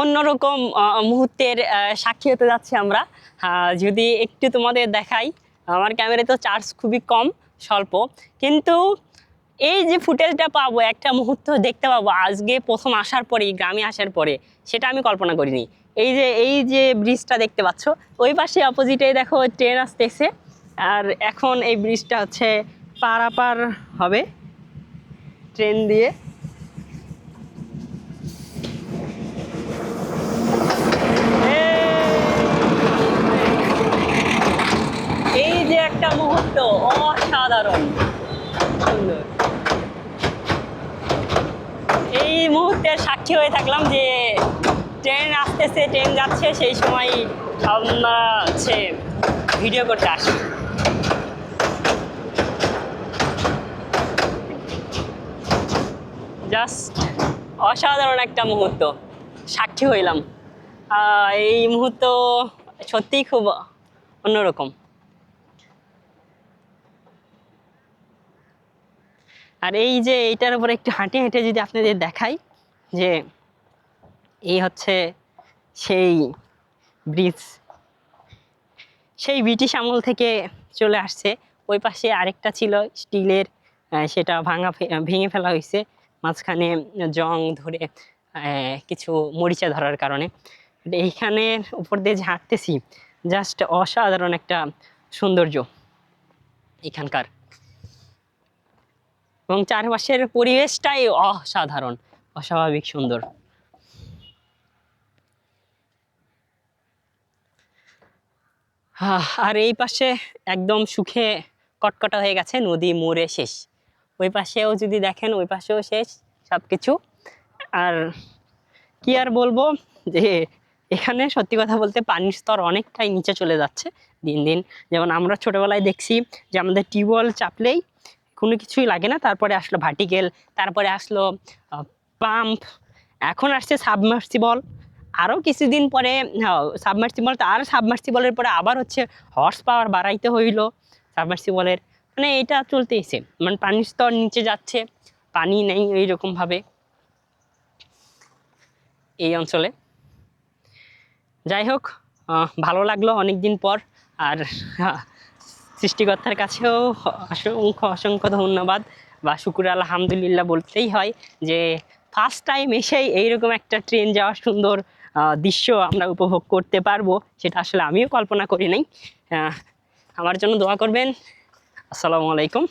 অন্যরকম মুহূর্তের সাক্ষী হতে যাচ্ছি আমরা। যদি একটু তোমাদের দেখাই, আমার ক্যামেরায় তো চার্জ খুবই কম, স্বল্প। কিন্তু এই যে ফুটেজটা পাবো, একটা মুহূর্ত দেখতে পাবো, আজকে প্রথম আসার পরে গ্রামে আসার পরে, সেটা আমি কল্পনা করিনি। এই যে এই যে ব্রিজটা দেখতে পাচ্ছ, ওই পাশে অপোজিটে দেখো ট্রেন আসতেছে, আর এখন এই ব্রিজটা হচ্ছে পারাপার হবে ট্রেন দিয়ে এই যে একটা মুহূর্ত এই মুহূর্তে সাক্ষী হয়ে থাকলাম যে ট্রেন আসতেছে, ট্রেন যাচ্ছে, সেই সময় আমরা হচ্ছে ভিডিও করতে আসি। জাস্ট অসাধারণ একটা মুহূর্ত, সাক্ষী হইলাম। এই মুহূর্ত সত্যিই খুব অন্যরকম। আর এই যে এইটার উপরে একটু হাঁটে হেঁটে যদি আপনাদের দেখাই যে এই হচ্ছে সেই ব্রিজ, সেই ব্রিটিশ আমল থেকে চলে আসছে। ওই পাশে আরেকটা ছিল স্টিলের সেটা ভাঙা ভেঙে ফেলা হয়েছে। মাঝখানে জং ধরে কিছু মরিচা ধরার কারণে। এইখানের উপর দিয়ে যে হাঁটতেছি জাস্ট অসাধারণ একটা সৌন্দর্য এখানকার। এবং চারপাশের পরিবেশটাই অসাধারণ, অস্বাভাবিক সুন্দর। আর এই পাশে একদম সুখে কটকটা হয়ে গেছে নদী মোড়ে শেষ। ওই পাশেও যদি দেখেন, ওই পাশেও শেষ সব কিছু আর কি আর বলব যে, এখানে সত্যি কথা বলতে পানির স্তর অনেকটাই নিচে চলে যাচ্ছে দিন দিন। যেমন আমরা ছোটোবেলায় দেখছি যে, আমাদের টিউবওয়েল চাপলেই কোনো কিছুই লাগে না। তারপরে আসলো ভার্টিকেল তারপরে আসলো পাম্প এখন আসছে সাবমার্সিবল আরও কিছুদিন পরে সাবমার্সিবল তো আর সাবমার্সিবলের পরে আবার হচ্ছে হর্স পাওয়ার বাড়াইতে হইল সাবমার্সিবলের মানে এটা চলতেইছে। মানে পানির স্তর নিচে যাচ্ছে পানি নেই এইরকমভাবে এই অঞ্চলে। যাই হোক ভালো লাগল অনেক দিন পর। আর আহ, সৃষ্টিকর্তার কাছেও অসংখ্য অসংখ্য ধন্যবাদ বা শুকুর আলহামদুলিল্লাহ বলতেই হয় যে ফার্স্ট টাইম এসেই এইরকম একটা ট্রেন যাওয়ার সুন্দর দৃশ্য আমরা উপভোগ করতে পারব, সেটা আসলে আমিও কল্পনা করি নাই। আমার জন্য দোয়া করবেন। আসসালামু আলাইকুম।